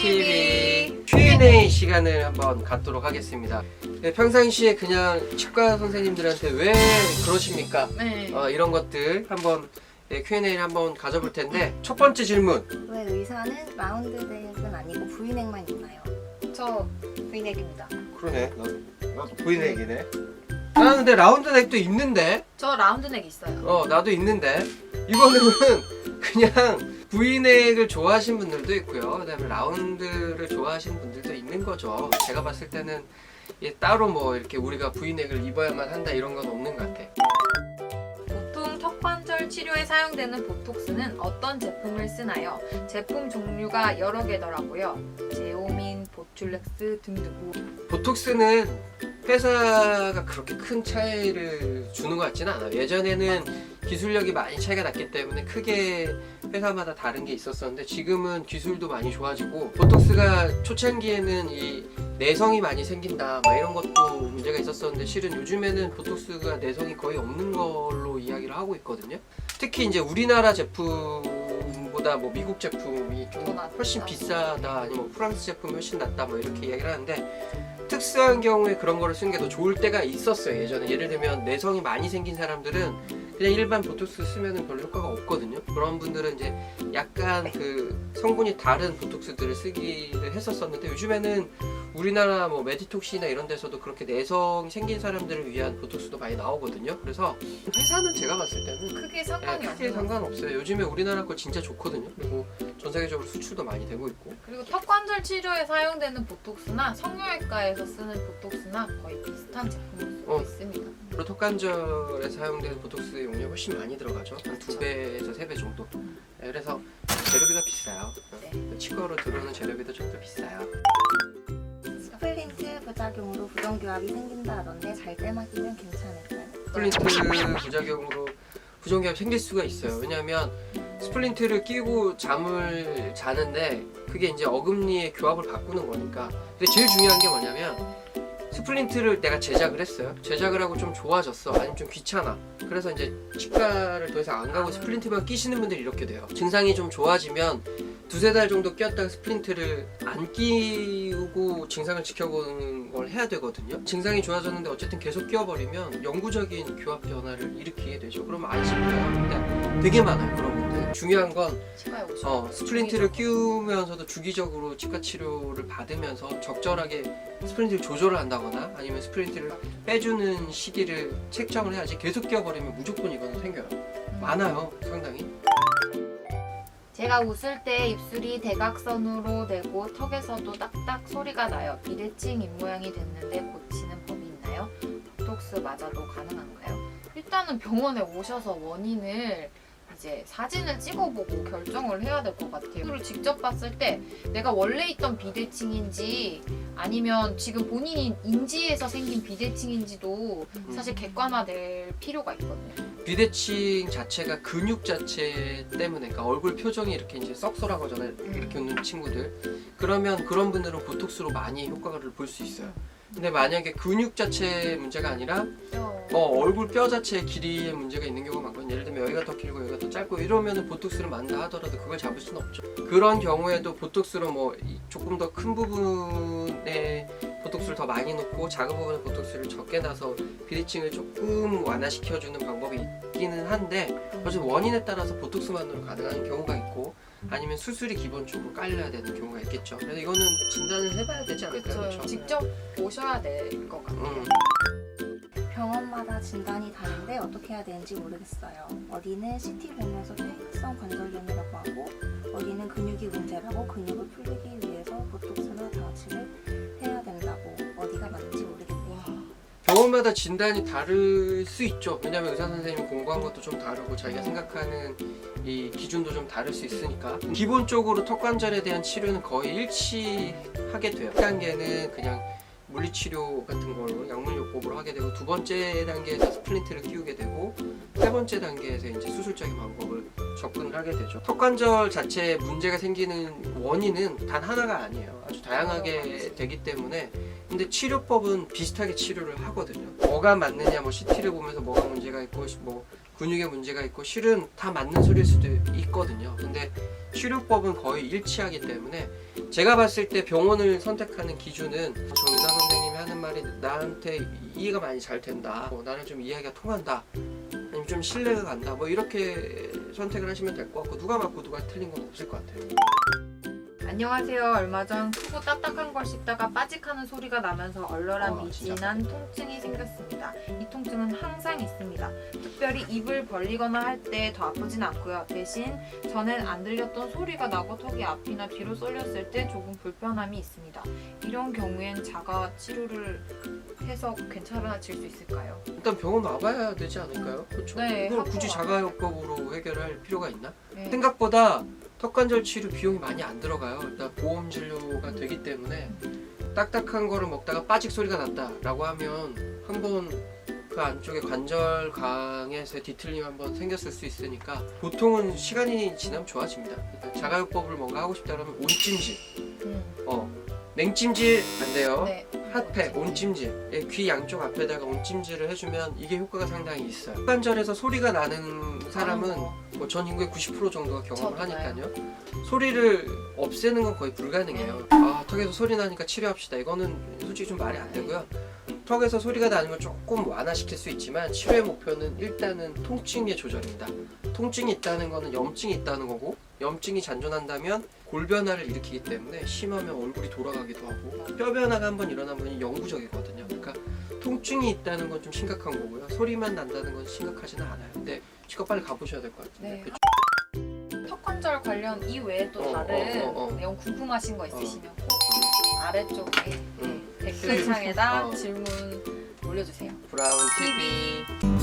TV Q&A 시간을 한번 갖도록 하겠습니다. 네, 평상시에 그냥 치과 선생님들한테 왜 그러십니까? 네. 어, 이런 것들 한번 네, Q&A를 한번 가져볼 텐데 첫 번째 질문. 왜 의사는 라운드넥은 아니고 V넥만 있나요? 저 V넥입니다. 그러네. 나, 나도 V넥이네. 나는 근데 라운드넥도 있는데. 저 라운드넥 있어요. 어, 나도 있는데. 이거는 그냥 V넥을 좋아하시는 분들도 있고요. 그다음에 라운드를 좋아하시는 분들도 있는 거죠. 제가 봤을 때는 따로 뭐 이렇게 우리가 V넥을 입어야만 한다 이런 건 없는 것 같아. 보통 턱관절 치료에 사용되는 보톡스는 어떤 제품을 쓰나요? 제품 종류가 여러 개더라고요. 제오민, 보툴렉스 등등. 보톡스는 회사가 그렇게 큰 차이를 주는 것 같지는 않아요. 예전에는 기술력이 많이 차이가 났기 때문에 크게 회사마다 다른 게 있었었는데 지금은 기술도 많이 좋아지고 보톡스가 초창기에는 이 내성이 많이 생긴다 막 이런 것도 문제가 있었었는데 실은 요즘에는 보톡스가 내성이 거의 없는 걸로 이야기를 하고 있거든요. 특히 이제 우리나라 제품보다 뭐 미국 제품이 좀. 훨씬 비싸다 아니면 뭐 프랑스 제품이 훨씬 낫다 뭐 이렇게 이야기를 하는데 특수한 경우에 그런 거를 쓰는 게 더 좋을 때가 있었어요 예전에 예를 들면 내성이 많이 생긴 사람들은 그냥 일반 보톡스 쓰면은 별로 효과가 없거든요 그런 분들은 이제 약간 그 성분이 다른 보톡스들을 쓰기를 했었었는데 요즘에는 우리나라 뭐 메디톡시나 이런 데서도 그렇게 내성이 생긴 사람들을 위한 보톡스도 많이 나오거든요 그래서 회사는 제가 봤을 때는 크게 예, 상관이 크게 없어요. 상관없어요 요즘에 우리나라 거 진짜 좋거든요 그리고 전 세계적으로 수출도 많이 되고 있고 그리고 턱관절 치료에 사용되는 보톡스나 성형외과에서 쓰는 보톡스나 거의 비슷한 제품을 쓰고 어. 있습니다. 그리고 턱관절에 사용되는 보톡스 용량이 훨씬 많이 들어가죠. 한두 그쵸. 배에서 세 배 정도. 네, 그래서 재료비가 비싸요. 네. 치과로 들어오는 재료비도 좀 더 비싸요. 스플린트 부작용으로 부정교합이 생긴다던데 잘 떼막이면 괜찮을까요? 스플린트 부작용으로 부정기압 생길 수가 있어요. 왜냐하면 스플린트를 끼고 잠을 자는데 그게 이제 어금니의 교합을 바꾸는 거니까. 근데 제일 중요한 게 뭐냐면 스플린트를 내가 제작을 했어요. 제작을 하고 좀 좋아졌어. 아니면 좀 귀찮아. 그래서 이제 치과를 더 이상 안 가고 스플린트만 끼시는 분들이 이렇게 돼요. 증상이 좀 좋아지면 두세 달 정도 끼었다가 스플린트를 안 끼우고 증상을 지켜보는 걸 해야 되거든요. 증상이 좋아졌는데 어쨌든 계속 끼워버리면 영구적인 교합 변화를 일으키게 되죠. 그러면 안 씹혀요. 근데 되게 많아요 그런 분들. 중요한 건 어, 스플린트를 끼우면서도 주기적으로 치과 치료를 받으면서 적절하게 스플린트를 조절을 한다거나 아니면 스플린트를 빼주는 시기를 책정을 해야지 계속 끼워버리면 무조건 이거는 생겨요. 많아요, 상당히. 제가 웃을 때 입술이 대각선으로 되고 턱에서도 딱딱 소리가 나요. 비대칭 입모양이 됐는데 고치는 법이 있나요? 보톡스 맞아도 가능한가요? 일단은 병원에 오셔서 원인을 이제 사진을 찍어보고 결정을 해야 될 것 같아요. 이를 직접 봤을 때 내가 원래 있던 비대칭인지 아니면 지금 본인이 인지해서 생긴 비대칭인지도 사실 객관화될 필요가 있거든요. 비대칭 자체가 근육 자체 때문에 그러니까 얼굴 표정이 이렇게 이제 썩설하고 하잖아요. 이렇게 웃는 친구들. 그러면 그런 분들은 보톡스로 많이 효과를 볼 수 있어요. 근데 만약에 근육 자체 문제가 아니라 어, 얼굴 뼈 자체의 길이에 문제가 있는 경우가 많거든요. 예를 들면 여기가 더 길고 여기가 더 짧고 이러면은 보톡스를 만다 하더라도 그걸 잡을 수는 없죠. 그런 경우에도 보톡스로 뭐 이- 조금 더 큰 부분에 보톡스를 더 많이 넣고 작은 부분에 보톡스를 적게 놔서 비대칭을 조금 완화시켜주는 방법이 있기는 한데 어쨌든 원인에 따라서 보톡스만으로 가능한 경우가 있고 아니면 수술이 기본적으로 깔려야 되는 경우가 있겠죠. 그래서 이거는 진단을 해봐야 되지 않을까요? 그렇죠. 직접 오셔야 될 것 같아요. 음. 병원마다 진단이 다른데 어떻게 해야 되는지 모르겠어요. 어디는 CT 보면서 퇴행성 관절염이라고 하고 어디는 근육이 문제라고 근육을 풀리기 위해서 보톡스나 장치를 병원마다 진단이 다를 수 있죠. 왜냐하면 의사 선생님이 공부한 것도 좀 다르고 자기가 생각하는 이 기준도 좀 다를 수 있으니까 기본적으로 턱 관절에 대한 치료는 거의 일치하게 돼요. 1단계는 그냥 물리치료 같은 걸로 약물 요법으로 하게 되고 두 번째 단계에서 스플린트를 끼우게 되고 세 번째 단계에서 이제 수술적인 방법을 접근을 하게 되죠. 턱관절 자체에 문제가 생기는 원인은 단 하나가 아니에요. 아주 다양하게 되기 때문에 근데 치료법은 비슷하게 치료를 하거든요. 뭐가 맞느냐, 뭐 CT를 보면서 뭐가 문제가 있고, 뭐 근육에 문제가 있고 실은 다 맞는 소리일 수도 있거든요. 근데 치료법은 거의 일치하기 때문에 제가 봤을 때 병원을 선택하는 기준은 저 의사 선생님이 하는 말이 나한테 이해가 많이 잘 된다. 뭐 나는 좀 이해가 통한다. 아니면 좀 신뢰가 간다. 뭐 이렇게 선택을 하시면 될 것 같고 누가 맞고 누가 틀린 건 없을 것 같아요. 안녕하세요. 얼마 전 크고 딱딱한 걸 씹다가 빠직하는 소리가 나면서 얼얼한 아, 진짜? 미진한 통증이 생겼습니다. 이 통증은 항상 있습니다. 특별히 입을 벌리거나 할 때 더 아프진 않고요. 대신 전엔 안 들렸던 소리가 나고 턱이 앞이나 뒤로 쏠렸을 때 조금 불편함이 있습니다. 이런 경우엔 자가 치료를 해서 괜찮아질 수 있을까요? 일단 병원 와봐야 되지 않을까요? 그렇죠. 네, 이걸 하고 굳이 와봐야 자가요법으로 해결할 필요가 있나? 네. 생각보다 턱관절 치료 비용이 많이 안 들어가요. 일단 보험 진료가 되기 때문에 딱딱한 거를 먹다가 빠직 소리가 났다라고 하면 한번 그 안쪽에 관절 강에서 뒤틀림 한번 생겼을 수 있으니까 보통은 시간이 지나면 좋아집니다. 그러니까 자가요법을 뭔가 하고 싶다 그러면 온찜질, 음, 어 냉찜질 안 돼요. 네. 핫팩, 온찜질, 예, 귀 양쪽 앞에다가 온찜질을 해주면 이게 효과가 상당히 있어요. 턱관절에서 소리가 나는 사람은 어, 뭐 전 인구의 90% 정도가 경험을. 하니까요. 소리를 없애는 건 거의 불가능해요. 아 턱에서 소리 나니까 치료합시다. 이거는 솔직히 좀 말이 안 되고요. 턱에서 소리가 나는 걸 조금 완화시킬 수 있지만 치료의 목표는 일단은 통증의 조절입니다. 통증이 있다는 거는 염증이 있다는 거고 염증이 잔존한다면 골 변화를 일으키기 때문에 심하면 얼굴이 돌아가기도 하고 뼈 변화가 한번 일어나면 영구적이거든요. 통증이 있다는 건 좀 심각한 거고요. 소리만 난다는 건 심각하지는 않아요. 근데 치과 빨리 가보셔야 될 것 같은데. 네. 그쵸? 턱관절 관련 이외에 또 어, 다른 어, 어, 어. 내용 궁금하신 거 있으시면 꼭 아래쪽에 음. 댓글창에다 어. 질문 올려주세요. 브라운 TV.